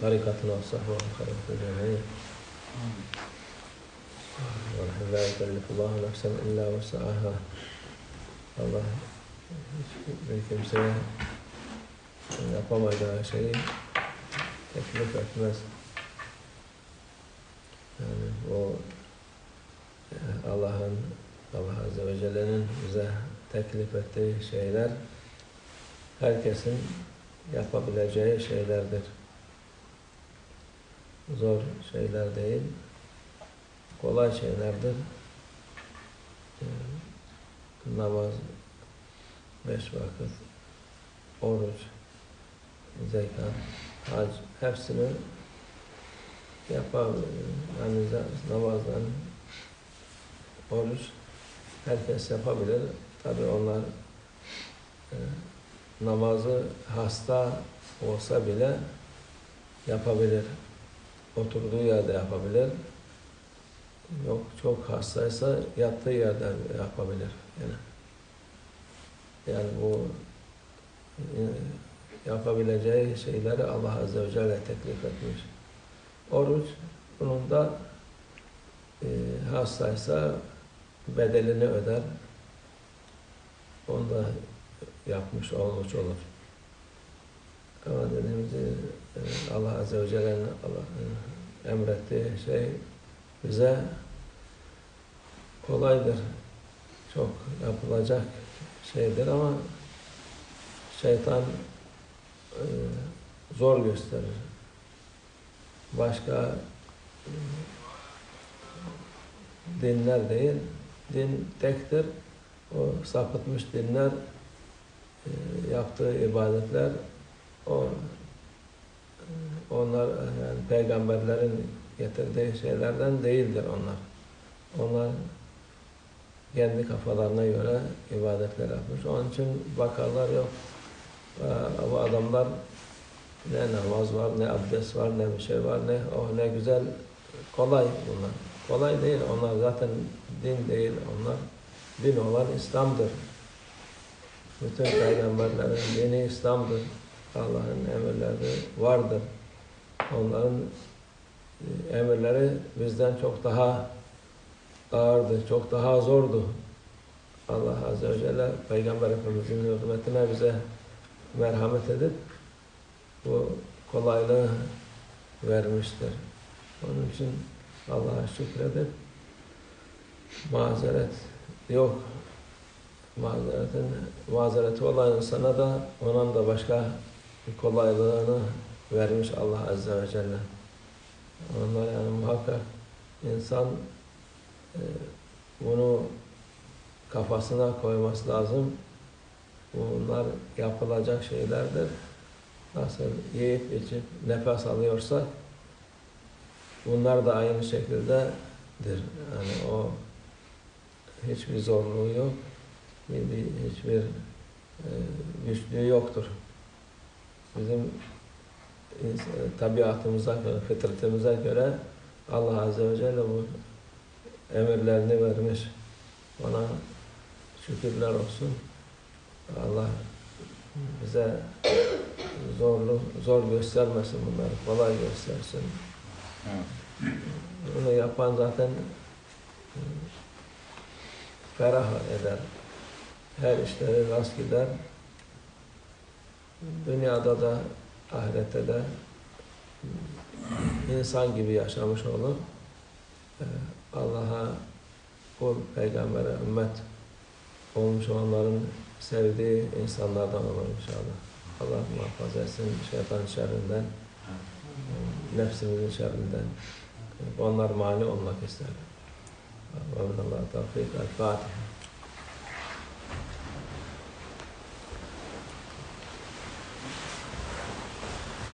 tarikatına sahve hayrete cemiyet. Ve la yükellifullahu nefsen illa vesaha. Allah hiçbir kimseye yapamayacağı şeyi teklif etmez. Yani o Allah'ın, Allah Azze ve Celle'nin bize teklif ettiği şeyler herkesin yapabileceği şeylerdir. Zor şeyler değil, kolay şeylerdir. Ee, namaz, beş vakit, oruç, zekat, hac hepsini yapabilir. Yani namazdan, oruç herkes yapabilir. Tabi onlar e, namazı hasta olsa bile yapabilir. Oturduğu yerde yapabilir. Yok çok hastaysa yattığı yerde yapabilir. Yani, yani bu e, yapabileceği şeyleri Allah Azze ve Celle teklif etmiş. Oruç bunun da e, hastaysa bedelini öder. Onu da yapmış olmuş olur. Ama dediğimiz Allah Azze ve Celle'nin e, emrettiği şey bize kolaydır. Çok yapılacak şeydir ama şeytan e, zor gösterir. Başka e, dinler değil, din tektir. O sapıtmış dinler yaptığı ibadetler o onlar yani peygamberlerin getirdiği şeylerden değildir onlar. Onlar kendi kafalarına göre ibadetler yapmış. Onun için bakarlar yok. Bu adamlar ne namaz var, ne abdest var, ne bir şey var, ne oh ne güzel, kolay bunlar. Kolay değil, onlar zaten din değil, onlar din olan İslam'dır. Bütün peygamberlerin dini İslam'dır. Allah'ın emirleri vardır. Onların e, emirleri bizden çok daha ağırdı, çok daha zordu. Allah Azze ve Celle Peygamber Efendimiz'in hürmetine bize merhamet edip bu kolaylığı vermiştir. Onun için Allah'a şükredip mazeret yok. Mazeretin, mazereti olan insana da onun da başka kolaylığını vermiş Allah Azze ve Celle. Onlar yani muhakkak insan e, bunu kafasına koyması lazım. Bunlar yapılacak şeylerdir. Nasıl yiyip içip nefes alıyorsak bunlar da aynı şekildedir. Yani o hiçbir zorluğu yok. Bir, hiçbir e, güçlüğü yoktur. Bizim tabiatımıza göre, fıtratımıza göre Allah Azze ve Celle bu emirlerini vermiş. Ona şükürler olsun. Allah bize zorlu, zor göstermesin bunları, kolay göstersin. Bunu yapan zaten ferah eder. Her işleri rast gider. Dünyada da ahirette de insan gibi yaşamış olur. Allah'a kul, peygambere, ümmet olmuş olanların sevdiği insanlardan olur inşallah. Allah muhafaza etsin şeytan şerrinden, nefsimizin şerrinden. Onlar mani olmak ister. Ve Allah Fatiha.